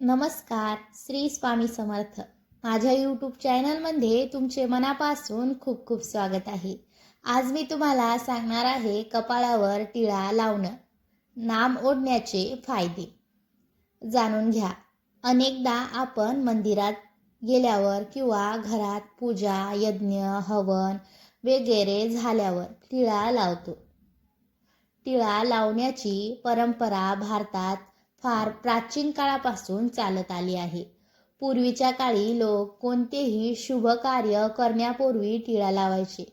नमस्कार श्री स्वामी समर्थ. माझ्या यूट्यूब चॅनलमध्ये तुमचे मनापासून खूप खूप स्वागत आहे. आज मी तुम्हाला सांगणार आहे कपाळावर टिळा लावणं. नाम ओढण्याचे फायदे. जाणून घ्या. अनेकदा आपण मंदिरात गेल्यावर किंवा घरात पूजा यज्ञ हवन वगैरे झाल्यावर टिळा लावतो. टिळा लावण्याची परंपरा भारतात फार प्राचीन काळापासून चालत आली आहे. पूर्वीच्या काळी लोक कोणतेही शुभ कार्य करण्यापूर्वी टिळा लावायचे.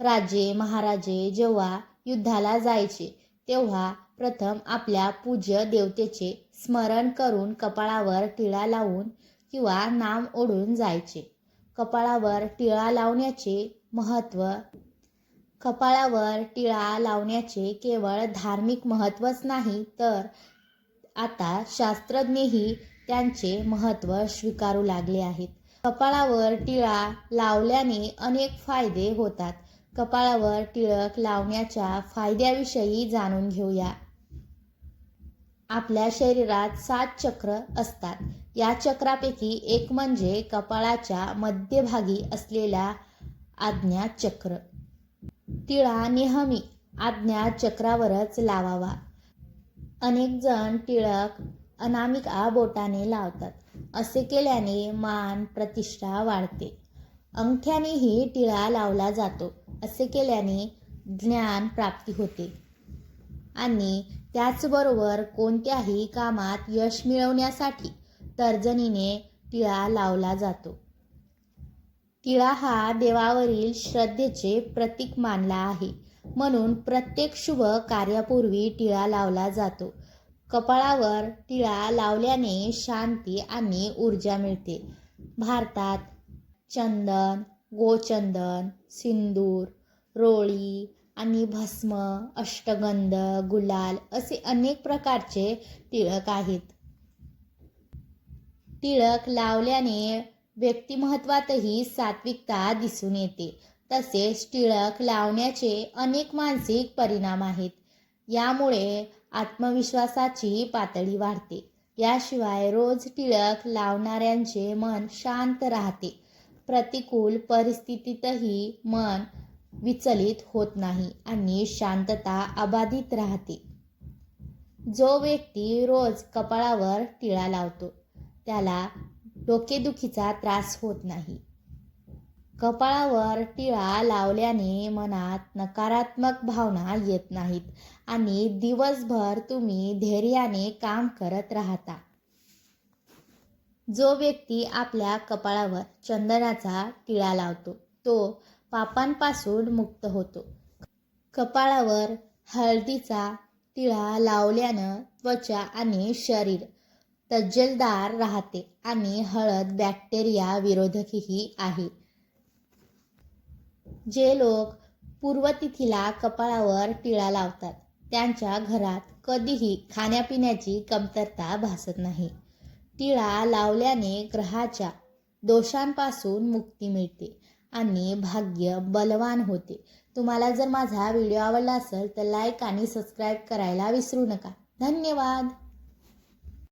राजे महाराजे जेव्हा युद्धाला जायचे तेव्हा प्रथम आपल्या पूज्य देवतेचे स्मरण करून कपाळावर टिळा लावून किंवा नाम ओढून जायचे. कपाळावर टिळा लावण्याचे महत्त्व कपाळावर टिळा लावण्याचे केवळ धार्मिक महत्त्वच नाही तर आता शास्त्रज्ञही त्यांचे महत्त्व स्वीकारू लागले आहेत. कपाळावर टिळा लावल्याने अनेक फायदे होतात. कपाळावर टिळक लावण्याच्या फायद्याविषयी जाणून घेऊया. आपल्या शरीरात सात चक्र असतात. या चक्रापैकी एक म्हणजे कपाळाच्या मध्यभागी असलेला आज्ञा चक्र टिळा नेहमी आज्ञा चक्रावरच लावावा. अनेक जण टिळक अनामिका बोटाने लावतात. असे केल्याने मान प्रतिष्ठा वाढते. अंगठ्यानेही टिळा लावला जातो. असे केल्याने ज्ञान प्राप्ती होते. आणि त्याचबरोबर कोणत्याही कामात यश मिळवण्यासाठी तर्जनीने टिळा लावला जातो. टिळा हा देवावरील श्रद्धेचे प्रतीक मानला आहे. म्हणून प्रत्येक शुभ कार्यापूर्वी टिळा लावला जातो. कपाळावर टिळा लावल्याने शांती आणि ऊर्जा मिळते. भारतात चंदन गोचंदन सिंदूर रोळी आणि भस्म अष्टगंध गुलाल असे अनेक प्रकारचे टिळक आहेत. टिळक लावल्याने व्यक्तिमत्वातही सात्विकता दिसून येते. तसेच टिळक लावण्याचे अनेक मानसिक परिणाम आहेत. यामुळे आत्मविश्वासाची पातळी वाढते. याशिवाय रोज टिळक लावणाऱ्यांचे मन शांत राहते. प्रतिकूल परिस्थितीतही मन विचलित होत नाही आणि शांतता अबाधित राहते. जो व्यक्ती रोज कपाळावर टिळा लावतो त्याला डोकेदुखीचा त्रास होत नाही. कपाळावर टिळा लावल्याने मनात नकारात्मक भावना येत नाहीत आणि दिवसभर तुम्ही धैर्याने काम करत राहता. जो व्यक्ती आपल्या कपाळावर चंदनाचा टिळा लावतो तो पापांपासून मुक्त होतो. कपाळावर हळदीचा टिळा लावल्यानं त्वचा आणि शरीर तज्जलदार राहते आणि हळद बॅक्टेरिया विरोधकही आहे. जे लोक पूर्वतिथीला कपाळावर टिळा लावतात त्यांच्या घरात कधीही खाण्यापिण्याची कमतरता भासत नाही. टिळा लावल्याने ग्रहाच्या दोषांपासून मुक्ती मिळते आणि भाग्य बलवान होते. तुम्हाला जर माझा व्हिडिओ आवडला असेल तर लाईक आणि सबस्क्राईब करायला विसरू नका. धन्यवाद!